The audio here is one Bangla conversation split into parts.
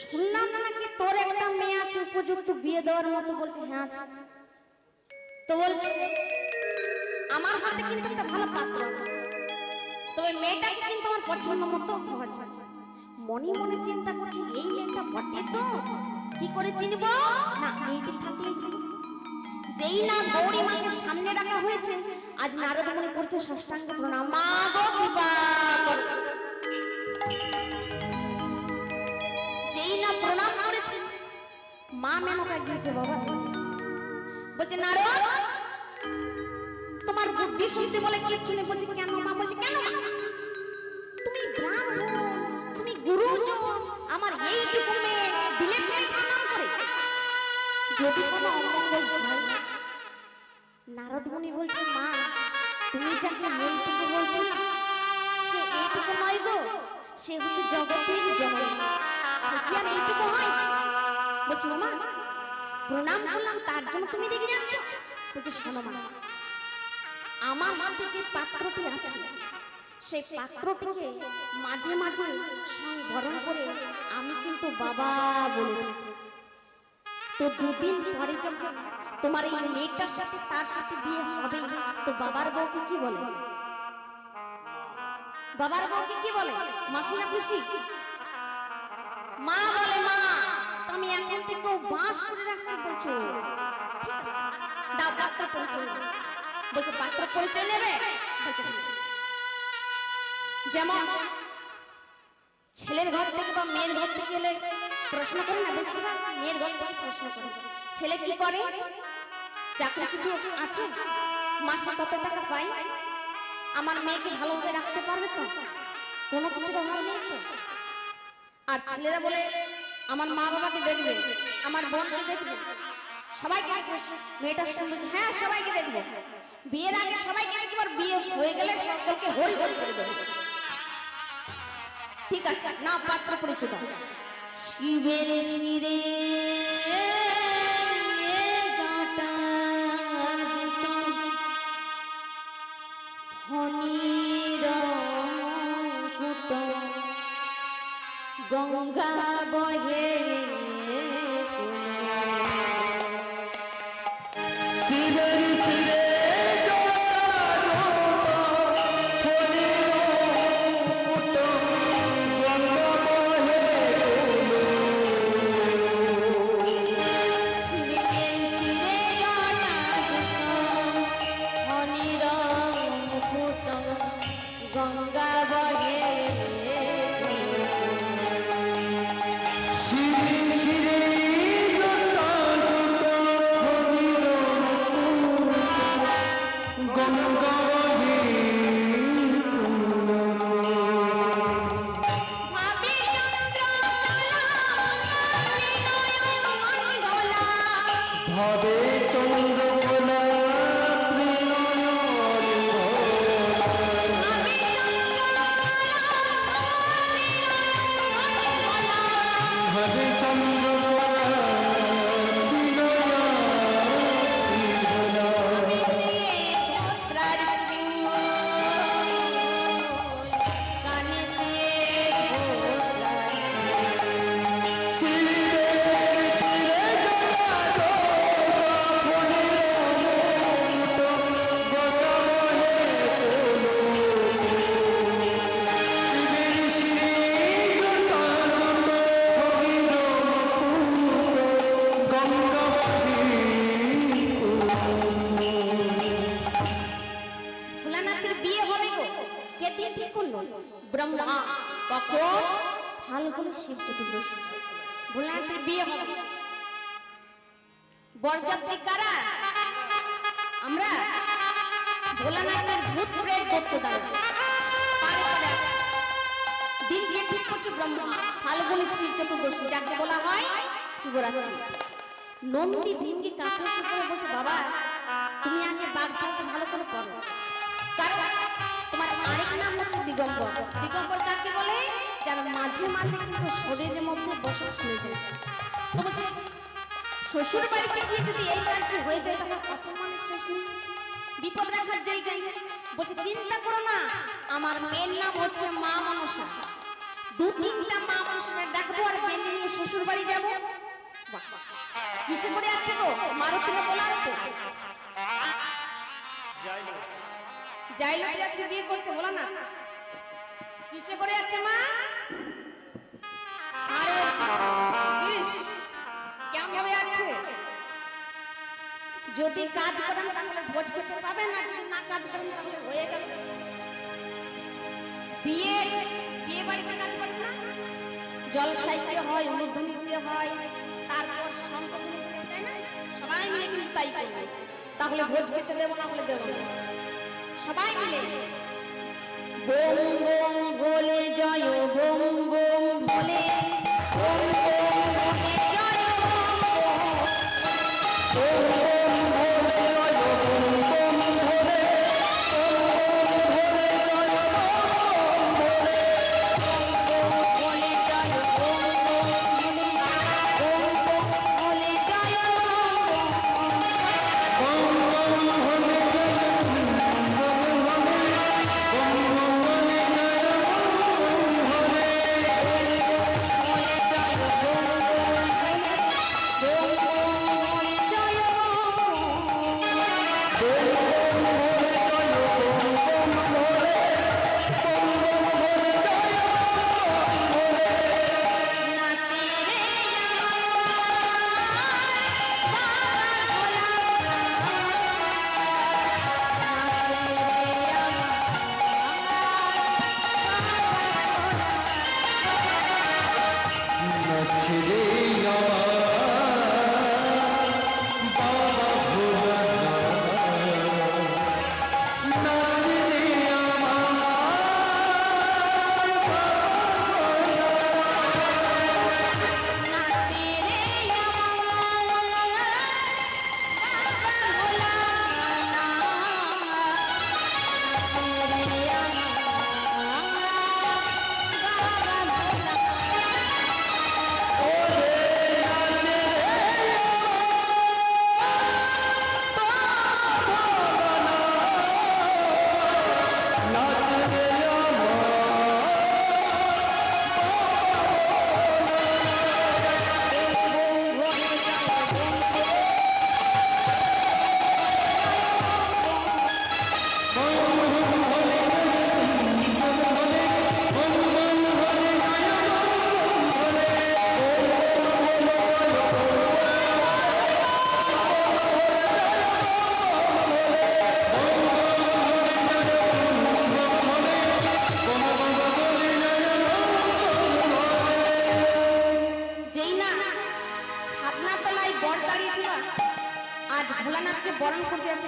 শুনলাম নাকি তোর একটা মেয়ে আছে উপযুক্ত বিয়ে দেওয়ার মতো বলছে? হ্যাঁ আছে। তো বলছে, আমার হাতে কিন্তু একটা ভালো পাত্র আছে। তবে মেয়েটাকে কিন্তু আমার পছন্দ মতো হওয়া মনে মনে চিন্তা করছি, এই মেয়েটা বটে তো? কি করে চিনব? না থাকলেই হলো। যেই না গৌরী মাকে সামনে রাখা হয়েছে, আজ নারদ মনে করছে ষষ্ঠাঙ্গ প্রণাম। মা গো না প্রণাম করেছে। মা মেনকা গিয়েছে, বাবা। বলছে, নারদ, তোমার বুদ্ধি শুনতে বলে কিচ্ছু নেই। বলছে, কেন মা? বলছে, কেন? তুমি ব্রাহ্মণ তুমি গুরুজন আমার এইটুকু মেয়ে দিলে দিলে প্রণাম করে। যদি কোনো অমঙ্গল হয়, নারদ মুনি বলছে, মা, তুমি যাকে এইটুকু বলছো না, সে এইটুকু নয় গো, সে হচ্ছে জগতের জননী। আর এইটুকু হয়। বলছো মা প্রণাম করলাম, তার জন্য তুমি রেগে যাচ্ছ? বলছে, শোনো মা, আমার হাতে যে পাত্রটি আছে, সেই পাত্রটিকে মাঝে মাঝে সংবরণ করে আমি কিন্তু বাবা বলে তো দুদিন পরে যখন তোমার এই মেয়েটার সাথে তার সাথে বিয়ে হবে, তো বাবার বউকে কি বলে? বাবার বউকে কি বলে? মাসি না খুশি? মা বলে, মা, তুমি এখন থেকে বাস করে রাখছি বলছো। দাও পরিচয়। বলছে, পাত্র পরিচয় নেবে? আছে। যেমন ছেলের ঘর থেকে বা মেয়ের ঘর থেকে এলে প্রশ্ন করে না বেশিরভাগ? মেয়ের ঘর থেকে প্রশ্ন করে। ছেলে কি করে? চাকরি কিছু আছে? মাসে কত টাকা পাই আমার মেয়েকে ভালোভাবে রাখতে পারবে তো? কোনো কিছুর অভাব নেই তো? আর ছেলেরা বলে, আমার মা বাবাকে দেখবে, আমার বোনকে দেখবে। সবাইকে দেখবে, মেয়েটার সঙ্গে হ্যাঁ সবাইকে দেখবে। বিয়ের আগে সবাইকে দেখবে, আর বিয়ে হয়ে গেলে সকলকে হরি হরি করে দেবে। ঠিক আছে, না পাত্র পরিচয়। শিবের শিরে বরযাত্রী কারা? আমরা ভোলানাথের ভূত প্রেত আসে। দিন গিয়ে ঠিক করছে ব্রহ্মা ফাল্গুন শিব চতুর্দশী, যাকে বলা হয় শিবরাত্রি। নন্দী ভীমকে কাছে এসে করে বলছে, বাবা, তুমি আগে চালতে ভালো করে পড়ো। কারণ তোমার আরেক নাম হচ্ছে দিগম্বর। দিগম্বর কাকে বলে? যার মাঝে মাঝে কিন্তু শরীরের মধ্যে বসবাস হয়ে যায়। তো বলছে শ্বশুর বাড়িতে গিয়ে যদি এই কাজটি হয়ে যায়, তাহলে অপমানের শেষ নেই। বিপদ রাখার জায়গায়। বলছে, চিন্তা করো না, আমার মেয়ের নাম হচ্ছে মা মনসা। দু তিনটা মা মানুষের ডাকবো আর বেঁধে নিয়ে শ্বশুর বাড়ি যাব। কিসে করে যাচ্ছে গো মারুতি বলার তো যাই লোক যাচ্ছে বিয়ে করতে, বলো না। কিসে করে যাচ্ছে মা। সাড়ে ভাবে যাচ্ছে যদি কাজ করেন তাহলে ভোজ খেতে পাবেন যদি না কাজ করেন তাহলে হয়ে গেল বিয়ে বিয়ে বাড়িতে কাজ করেন না? জলসাইতে হয় অনুধ্বনিতে হয়, তারপর সম্পর্ক তাই না? সবাই মিলে তাহলে ভোজ খেতে দেবো না বলে দেবো সবাই মিলে? বোম বোম বলে জয় বোম বোম বলে বোম বোম বলে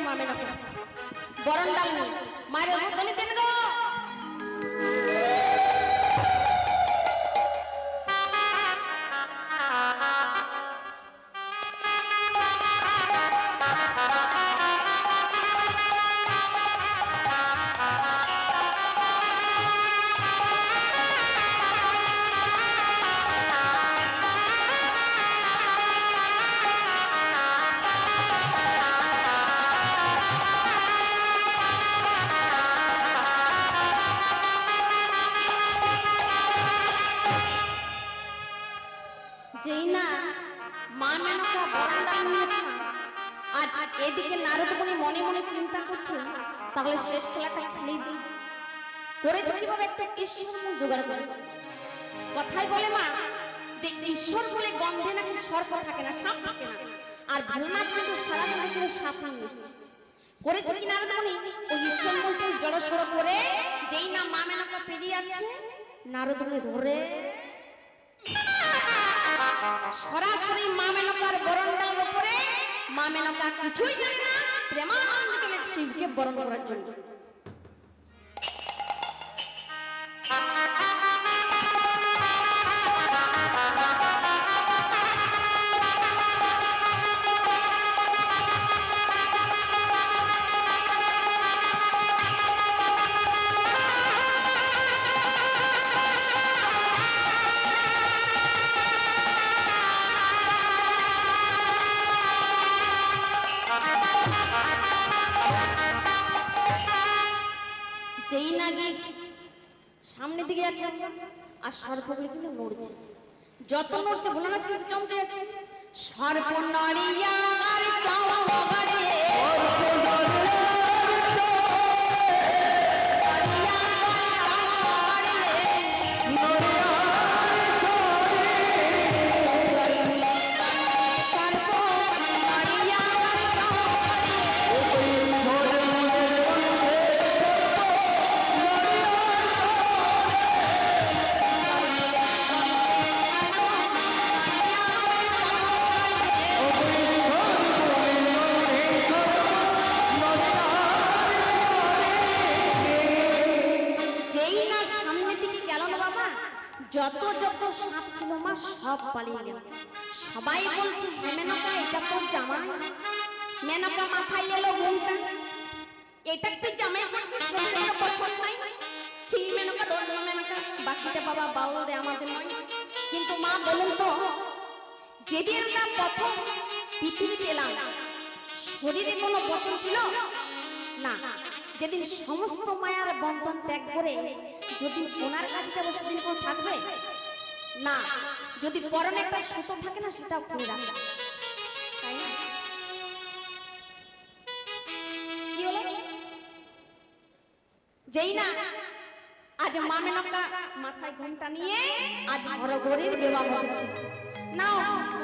মামে না বরণ ডাল মায়ের দেন গো করেছে কীভাবে একটা ঈশ্বর জোগাড় করেছে? কথাই বলে মা, যে ঈশ্বর বলে গন্ধে নাকি সর্প থাকে না, সাপ থাকে না। আর ভোলানাথ কিন্তু সরাসরি করে সাপ নিয়ে করেছে কি ওই ঈশ্বর মূর্তি জড়সড় করে যেই না মা মেনকা পেরিয়ে যাচ্ছে নারদ মুনি ধরে। সরাসরি মা মেনকার বরণডালের উপরে মা মেনকা কিছুই জানে না, প্রেমানন্দ চলে শিবকে বরণ করার জন্য। যত নড়ছে ভোলানাথ চমকে যাচ্ছে। সর্প যত যত সাপ ছিল মা, সব পালিয়ে গেল। সবাই বলছে "হে মেনকা, এটা তো জামাই? মেনকা মাথায় এলো ঘুমটা। এটা তুই জামাই করছিস? শরীরে বসত নাই ছি, মেনকা দৌড় মেনকা। বাকিটা বাবা বাউল দে আমাদের নয়। কিন্তু মা, বলুন তো, যেদিন আমরা প্রথম পৃথিবীতে এলাম, শরীরে কোনো বসন ছিল? না। যেদিন সমস্ত মায়ার বন্ধন ত্যাগ করে যদি ওনার কাছে যাব সেদিন কোনো থাকবে? না। যদি পরনে একটা সুতো থাকে না, সেটাও খুলে রাখবে। তাই না? যেই না, আজ মা মাথায় ঘুমটা নিয়ে আজ হরগরির বিবাহ হচ্ছে। নাও।